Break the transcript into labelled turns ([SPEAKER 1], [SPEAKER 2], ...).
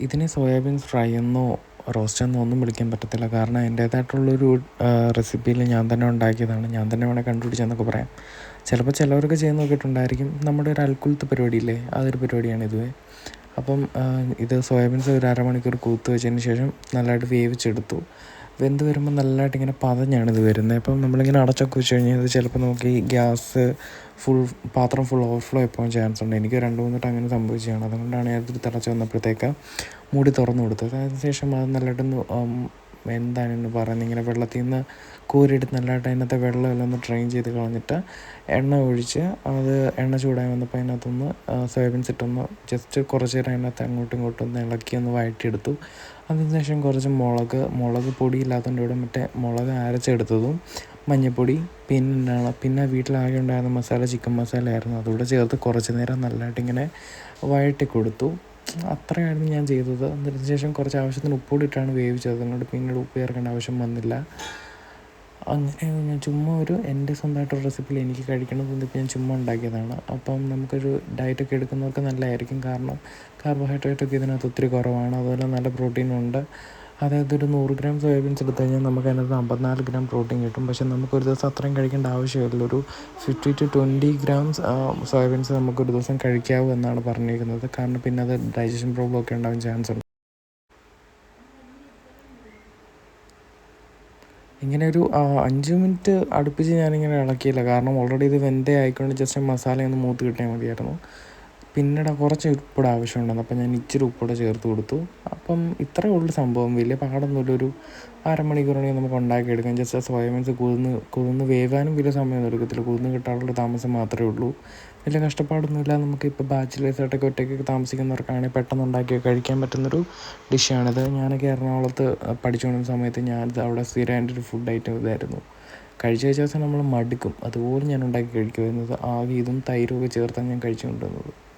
[SPEAKER 1] ഇതിനെ soya beans fry എന്നോ roast എന്നോ ഒന്നും വിളിക്കാൻ പറ്റത്തില്ല. കാരണം എന്റേതായിട്ടുള്ളൊരു റെസിപ്പിയിൽ ഞാൻ തന്നെ ഉണ്ടാക്കിയതാണ്. ഞാൻ തന്നെ വേണേൽ കണ്ടുപിടിച്ചെന്നൊക്കെ പറയാം. ചിലപ്പോൾ ചിലവരൊക്കെ ചെയ്ത് നോക്കിയിട്ടുണ്ടായിരിക്കും. നമ്മുടെ ഒരു അൽക്കുലത്ത് പരിപാടിയില്ലേ? അതൊരു പരിപാടിയാണ് ഇതുവേ. അപ്പം ഇത് സോയാബീൻസ് ഒരു അരമണിക്കൂർ കൂത്ത് വെച്ചതിന് ശേഷം നല്ലതായിട്ട് വേവിച്ചെടുത്തു. വെന്ത് വരുമ്പോൾ നല്ലതായിട്ട് ഇങ്ങനെ ഇത് വരുന്നത്. അപ്പം നമ്മളിങ്ങനെ അടച്ചൊക്കെ വെച്ച് കഴിഞ്ഞാൽ ഇത് ചിലപ്പോൾ നമുക്ക് ഈ ഗ്യാസ് ഫുൾ പാത്രം ഫുൾ ഓവർഫ്ലോ ഇപ്പോൾ ചാൻസ് ഉണ്ട്. എനിക്ക് രണ്ട് മൂന്നിട്ട് അങ്ങനെ സംഭവിച്ചതാണ്. അതുകൊണ്ടാണ് ഞാനിത് തിളച്ച് വന്നപ്പോഴത്തേക്ക് മൂടി തുറന്നു കൊടുത്തത്. അതിനുശേഷം അത് നല്ലതായിട്ടൊന്ന് ഉം, എന്താണ് പറയുന്നത് ഇങ്ങനെ വെള്ളത്തിൽ നിന്ന് കോരിയെടുത്ത് നല്ലതായിട്ട് അതിനകത്തെ വെള്ളമെല്ലാം ഒന്ന് ഡ്രെയിൻ ചെയ്ത് കളഞ്ഞിട്ട് എണ്ണ ഒഴിച്ച് അത് എണ്ണ ചൂടായി വന്നപ്പോൾ അതിനകത്തൊന്ന് സോയാബീൻസ് ഇട്ടൊന്ന് ജസ്റ്റ് കുറച്ച് നേരം അതിനകത്ത് അങ്ങോട്ടും ഇങ്ങോട്ടും ഒന്ന് ഇളക്കി ഒന്ന് വഴറ്റിയെടുത്തു. അതിനുശേഷം കുറച്ച് മുളക് മുളക് പൊടിയില്ലാത്തതുകൊണ്ട് ഇവിടെ മറ്റേ മുളക് അരച്ചെടുത്തതും മഞ്ഞൾപ്പൊടി പിന്നെ പിന്നെ വീട്ടിലാകെ ഉണ്ടായിരുന്ന മസാല ചിക്കൻ മസാല ആയിരുന്നു. അതുകൂടെ ചേർത്ത് കുറച്ച് നേരം നല്ലതായിട്ട് ഇങ്ങനെ വഴറ്റി കൊടുത്തു. അത്രയായിരുന്നു ഞാൻ ചെയ്തത്. അതിന് ശേഷം കുറച്ച് ആവശ്യത്തിന് ഉപ്പുകൂടി ഇട്ടാണ് വേവിച്ചത്. അതുകൊണ്ട് പിന്നീട് ഉപ്പ് ചേർക്കേണ്ട ആവശ്യം വന്നില്ല. അങ്ങനെ ഞാൻ ചുമ്മാ ഒരു എന്റെ സ്വന്തമായിട്ടൊരു റെസിപ്പിയിൽ എനിക്ക് കഴിക്കണം തോന്നിയപ്പോൾ ഞാൻ ചുമ്മാ ഉണ്ടാക്കിയതാണ്. അപ്പം നമുക്കൊരു ഡയറ്റൊക്കെ എടുക്കുന്നവർക്ക് നല്ലതായിരിക്കും. കാരണം കാർബോഹൈഡ്രേറ്റൊക്കെ ഇതിനകത്ത് ഒത്തിരി കുറവാണ്. അതുപോലെ നല്ല പ്രോട്ടീനും ഉണ്ട്. അതായത് ഒരു നൂറ് ഗ്രാം സോയാബീൻസ് എടുത്തു കഴിഞ്ഞാൽ നമുക്ക് അതിനകത്ത് അമ്പത്തിനാല് ഗ്രാം പ്രോട്ടീൻ കിട്ടും. പക്ഷേ നമുക്ക് ഒരു ദിവസം അത്രയും കഴിക്കേണ്ട ആവശ്യമില്ല. ഒരു fifty two twenty grams soybeans നമുക്കൊരു ദിവസം കഴിക്കാവൂ എന്നാണ് പറഞ്ഞിരിക്കുന്നത്. കാരണം പിന്നെ അത് ഡൈജഷൻ പ്രോബ്ലം ഒക്കെ ഉണ്ടാകാൻ ചാൻസ് ഉണ്ട്. ഇങ്ങനെ ഒരു അഞ്ച് മിനിറ്റ് അടുപ്പിച്ച് ഞാനിങ്ങനെ ഇളക്കിയില്ല. കാരണം ഓൾറെഡി ഇത് വെന്തേ ആയിക്കൊണ്ട് ജസ്റ്റ് മസാല ഒന്ന് മൂത്ത് കിട്ടിയാൽ മതിയായിരുന്നു. പിന്നീട് കുറച്ച് ഉപ്പിടെ ആവശ്യമുണ്ടെന്ന് അപ്പം ഞാൻ ഇച്ചിരി ഉപ്പിടെ ചേർത്ത് കൊടുത്തു. അപ്പം ഇത്രയേ ഉള്ളൂ സംഭവം. വലിയ പാടൊന്നുമില്ല ഒരു അരമണിക്കൂറാണെങ്കിൽ നമുക്ക് ഉണ്ടാക്കിയെടുക്കാം. ജസ്റ്റ് ആ സോയാബീൻസ് കുതിർന്ന് കുതിർന്ന് വേവാനും വലിയ സമയമൊന്നും എടുക്കത്തില്ല. കുതിർന്ന് കിട്ടാനുള്ള താമസം മാത്രമേ ഉള്ളൂ. വലിയ കഷ്ടപ്പാടൊന്നുമില്ല നമുക്ക് ഇപ്പോൾ ബാച്ചിലേഴ്സായിട്ടൊക്കെ ഒറ്റയ്ക്കൊക്കെ താമസിക്കുന്നവർക്കാണെങ്കിൽ പെട്ടെന്ന് ഉണ്ടാക്കി കഴിക്കാൻ പറ്റുന്നൊരു ഡിഷാണിത്. ഞാനൊക്കെ എറണാകുളത്ത് പഠിച്ചുകൊണ്ടിരുന്ന സമയത്ത് ഞാൻ ഇത് അവിടെ സ്ഥിരം എന്റെ ഒരു ഫുഡ് ഐറ്റം ഇതായിരുന്നു. കഴിച്ച് കഴിച്ച ദിവസം നമ്മൾ മടുക്കും. അതുപോലെ ഞാൻ ഉണ്ടാക്കി കഴിക്കുമായിരുന്നത് ആകെ ഇതും തൈരും ഒക്കെ ചേർത്താണ് ഞാൻ കഴിച്ചുകൊണ്ടിരുന്നത്.